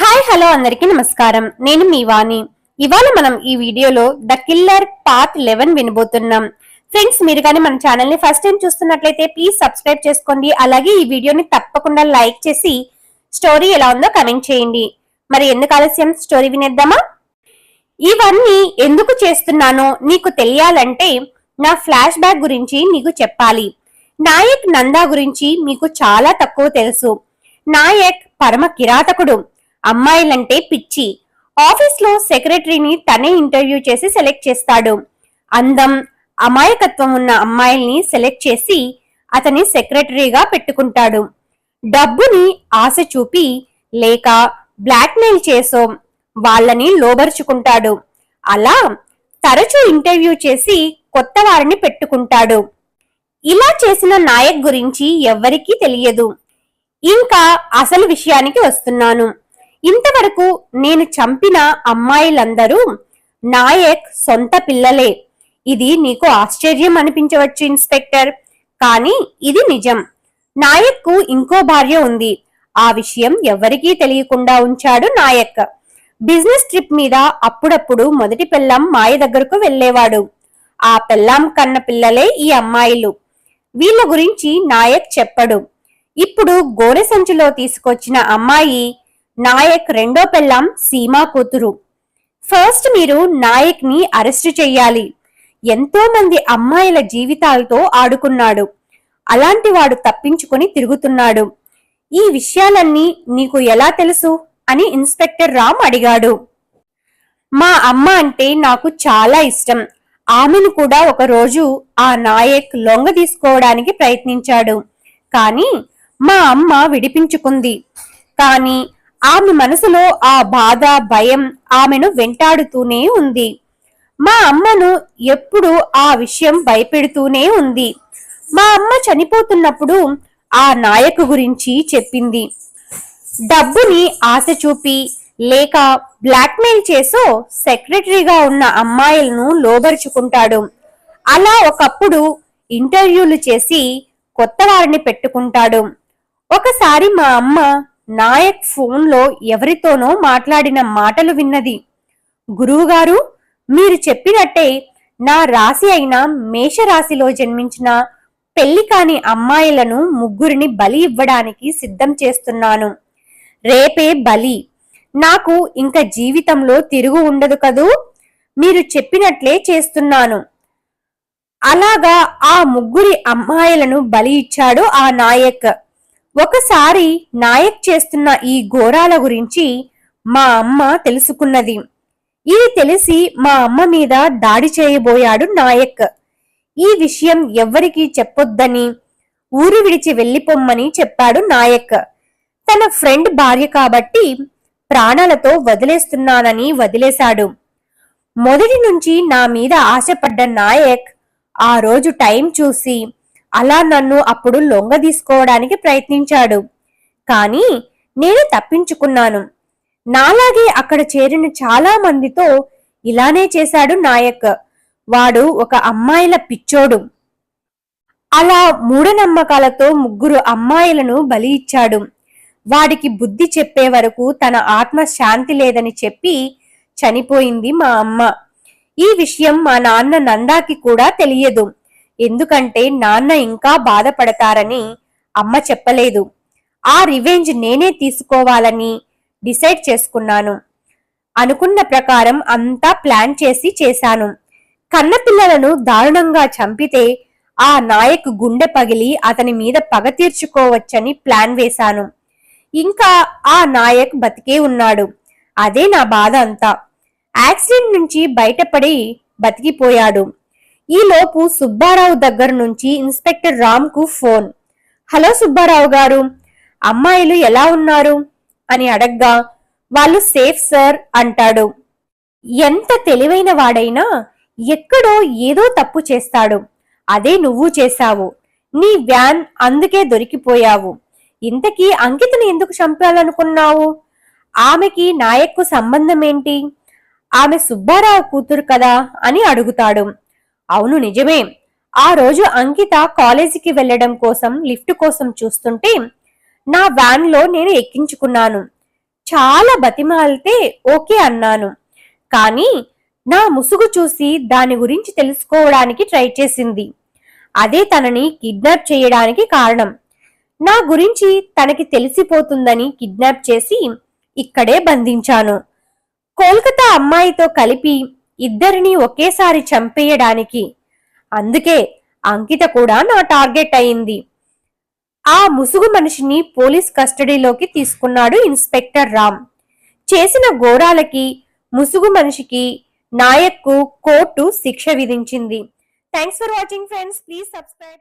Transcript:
Hi hello అందరికీ నమస్కారం. నేను మీ వాణి. ఇవాళ మనం ఈ వీడియోలో ద కిల్లర్ పార్ట్ లెవెన్ వినబోతున్నాం. ఫ్రెండ్స్ మీరు కానీ మన ఛానల్ని ఫస్ట్ టైం చూస్తున్నట్లయితే ప్లీజ్ సబ్స్క్రైబ్ చేసుకోండి. అలాగే ఈ వీడియోని తప్పకుండా లైక్ చేసి స్టోరీ ఎలా ఉందో కమెంట్ చేయండి. మరి ఎందుకు ఆలస్యం? స్టోరీ వినేద్దామా? ఇవన్నీ ఎందుకు చేస్తున్నానో నీకు తెలియాలంటే నా ఫ్లాష్ బ్యాక్ గురించి నీకు చెప్పాలి. నాయక్ నందా గురించి మీకు చాలా తక్కువ తెలుసు. నాయక్ పరమ కిరాతకుడు. అమ్మాయిలంటే పిచ్చి. ఆఫీస్లో సెక్రటరీని తనే ఇంటర్వ్యూ చేసి సెలెక్ట్ చేస్తాడు. అందం అమాయకత్వం ఉన్న అమ్మాయిల్ని సెలెక్ట్ చేసి అతని సెక్రటరీగా పెట్టుకుంటాడు. డబ్బుని ఆశ చూపి లేక బ్లాక్మెయిల్ చేసో వాళ్ళని లోబరుచుకుంటాడు. అలా తరచూ ఇంటర్వ్యూ చేసి కొత్త వారిని పెట్టుకుంటాడు. ఇలా చేసిన నాయక్ గురించి ఎవ్వరికీ తెలియదు. ఇంకా అసలు విషయానికి వస్తున్నాను. ఇంతవరకు నేను చంపిన అమ్మాయిలందరూ నాయక్ సొంత పిల్లలే. ఇది నీకు ఆశ్చర్యం అనిపించవచ్చు ఇన్స్పెక్టర్. కానీ ఇది నిజం. నాయక్కు ఇంకో భార్య ఉంది. ఆ విషయం ఎవ్వరికీ తెలియకుండా ఉంచాడు నాయక్. బిజినెస్ ట్రిప్ మీద అప్పుడప్పుడు మొదటి పెళ్ళాం మాయ దగ్గరకు వెళ్ళేవాడు. ఆ పెళ్ళాం కన్న పిల్లలే ఈ అమ్మాయిలు. వీళ్ళ గురించి నాయక్ చెప్పడు. ఇప్పుడు గోనె సంచిలో తీసుకొచ్చిన అమ్మాయి నాయక్ రెండో పెళ్ళాం సీమా కూతురు. ఫస్ట్ మీరు నాయక్ని అరెస్ట్ చెయ్యాలి. ఎంతో మంది అమ్మాయిల జీవితాలతో ఆడుకున్నాడు. అలాంటి వాడు తప్పించుకొని తిరుగుతున్నాడు. ఈ విషయాలన్నీ నీకు ఎలా తెలుసు? అని ఇన్స్పెక్టర్ రామ్ అడిగాడు. మా అమ్మ అంటే నాకు చాలా ఇష్టం. ఆమెను కూడా ఒక రోజు ఆ నాయక్ లొంగ తీసుకోవడానికి ప్రయత్నించాడు. కానీ మా అమ్మ విడిపించుకుంది. కానీ ఆమె మనసులో ఆ బాధ భయం ఆమెను వెంటాడుతూనే ఉంది. మా అమ్మను ఎప్పుడు ఆ విషయం భయపెడుతూనే ఉంది. మా అమ్మ చనిపోతున్నప్పుడు ఆ నాయకు గురించి చెప్పింది. డబ్బుని ఆశ చూపి లేక బ్లాక్మెయిల్ చేసో సెక్రటరీగా ఉన్న అమ్మాయిలను లోబరుచుకుంటాడు. అలా ఒకప్పుడు ఇంటర్వ్యూలు చేసి కొత్త వారిని పెట్టుకుంటాడు. ఒకసారి మా అమ్మ నాయక్ ఫోన్లో ఎవరితోనో మాట్లాడిన మాటలు విన్నది. గురువుగారు మీరు చెప్పినట్టే నా రాశి అయిన మేషరాశిలో జన్మించిన పెళ్ళి కాని అమ్మాయిలను ముగ్గురిని బలి ఇవ్వడానికి సిద్ధం చేస్తున్నాను. రేపే బలి. నాకు ఇంకా జీవితంలో తిరుగు ఉండదు కదూ? మీరు చెప్పినట్లే చేస్తున్నాను. అలాగా ఆ ముగ్గురి అమ్మాయిలను బలి ఇచ్చాడు ఆ నాయక్. ఒకసారి నాయక్ చేస్తున్న ఈ ఘోరాల గురించి మా అమ్మ తెలుసుకున్నది. ఇది తెలిసి మా అమ్మ మీద దాడి చేయబోయాడు నాయక్. ఈ విషయం ఎవ్వరికీ చెప్పొద్దని ఊరు విడిచి వెళ్ళిపోమ్మని చెప్పాడు నాయక్. తన ఫ్రెండ్ భార్య కాబట్టి ప్రాణాలతో వదిలేస్తున్నానని వదిలేశాడు. మొదటి నుంచి నా మీద ఆశపడ్డ నాయక్ ఆ రోజు టైం చూసి అలా నన్ను అప్పుడు లొంగ తీసుకోవడానికి ప్రయత్నించాడు. కానీ నేను తప్పించుకున్నాను. నాలాగే అక్కడ చేరిన చాలా మందితో ఇలానే చేశాడు నాయక్. వాడు ఒక అమ్మాయిల పిచ్చోడు. అలా మూఢనమ్మకాలతో ముగ్గురు అమ్మాయిలను బలి ఇచ్చాడు. వాడికి బుద్ధి చెప్పే వరకు తన ఆత్మ శాంతి లేదని చెప్పి చనిపోయింది మా అమ్మ. ఈ విషయం మా నాన్న నందాకి కూడా తెలియదు. ఎందుకంటే నాన్న ఇంకా బాధపడతారని అమ్మ చెప్పలేదు. ఆ రివెంజ్ నేనే తీసుకోవాలని డిసైడ్ చేసుకున్నాను. అనుకున్న ప్రకారం అంతా ప్లాన్ చేసి చేశాను. కన్నపిల్లలను దారుణంగా చంపితే ఆ నాయక్ గుండె పగిలి అతని మీద పగ తీర్చుకోవచ్చని ప్లాన్ వేశాను. ఇంకా ఆ నాయక్ బతికే ఉన్నాడు. అదే నా బాధ అంతా. యాక్సిడెంట్ నుంచి బయటపడి బతికిపోయాడు. ఈలోపు సుబ్బారావు దగ్గర నుంచి ఇన్స్పెక్టర్ రామ్కు ఫోన్. హలో సుబ్బారావు గారు అమ్మాయిలు ఎలా ఉన్నారు? అని అడగ్గా వాళ్ళు సేఫ్ సార్ అంటాడు. ఎంత తెలివైన వాడైనా ఎక్కడో ఏదో తప్పు చేస్తాడు. అదే నువ్వు చేశావు. నీ వ్యాన్ అందుకే దొరికిపోయావు. ఇంతకీ అంకితని ఎందుకు చంపాలనుకున్నావు? ఆమెకి నాయక్కు సంబంధం ఏంటి? ఆమె సుబ్బారావు కూతురు కదా? అని అడుగుతాడు. అవును నిజమే. ఆ రోజు అంకిత కాలేజీకి వెళ్ళడం కోసం లిఫ్ట్ కోసం చూస్తుంటే నా వ్యాన్లో నేను ఎక్కించుకున్నాను. చాలా బతిమాలితే ఓకే అన్నాను. కానీ నా ముసుగు చూసి దాని గురించి తెలుసుకోవడానికి ట్రై చేసింది. అదే తనని కిడ్నాప్ చేయడానికి కారణం. నా గురించి తనకి తెలిసిపోతుందని కిడ్నాప్ చేసి ఇక్కడే బంధించాను. కోల్కతా అమ్మాయితో కలిపి ఇద్దరిని ఒకేసారి చంపేయడానికి. అందుకే అంకిత కూడా నా టార్గెట్ అయింది. ఆ ముసుగు మనిషిని పోలీస్ కస్టడీలోకి తీసుకున్నాడు ఇన్స్పెక్టర్ రామ్. చేసిన ఘోరాలకి ముసుగు మనిషికి నాయక్కు కోర్టు శిక్ష విధించింది. Thanks for watching friends. Please subscribe.